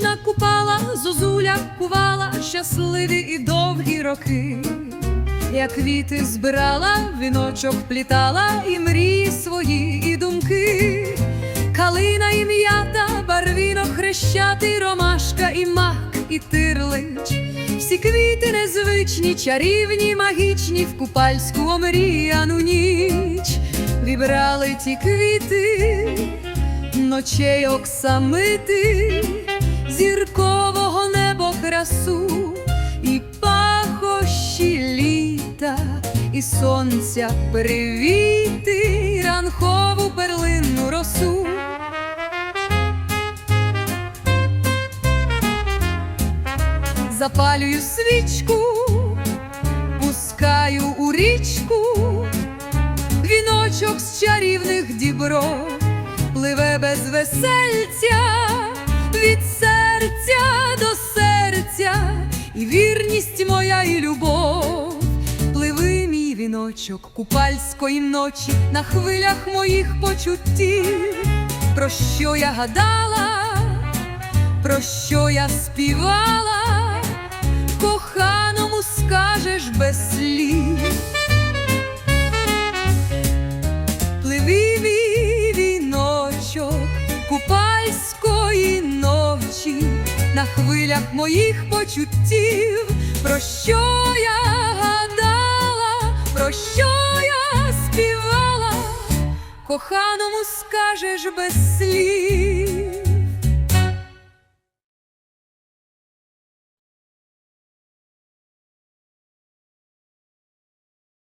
Вічна купала, зозуля кувала щасливі і довгі роки. Я квіти збирала, віночок плітала і мрії свої, і думки. Калина і м'ята, барвінок хрещатий, ромашка і мак, і тирлич. Всі квіти незвичні, чарівні, магічні, в купальську омріяну ніч. Вібрали ті квіти, ночей оксамити, зіркового небо красу і пахощі літа, і сонця привіти, ранкову перлинну росу. Запалюю свічку, пускаю у річку, віночок з чарівних дібров пливе без весельця, від серця, і вірність моя, і любов. Пливи мій віночок купальської ночі на хвилях моїх почуттів, про що я гадала, про що я співала, коханому скажеш без слів. Пливи мій віночок купальської ночі на хвилях моїх почуттів, про що я гадала, про що я співала, коханому скажеш без слів.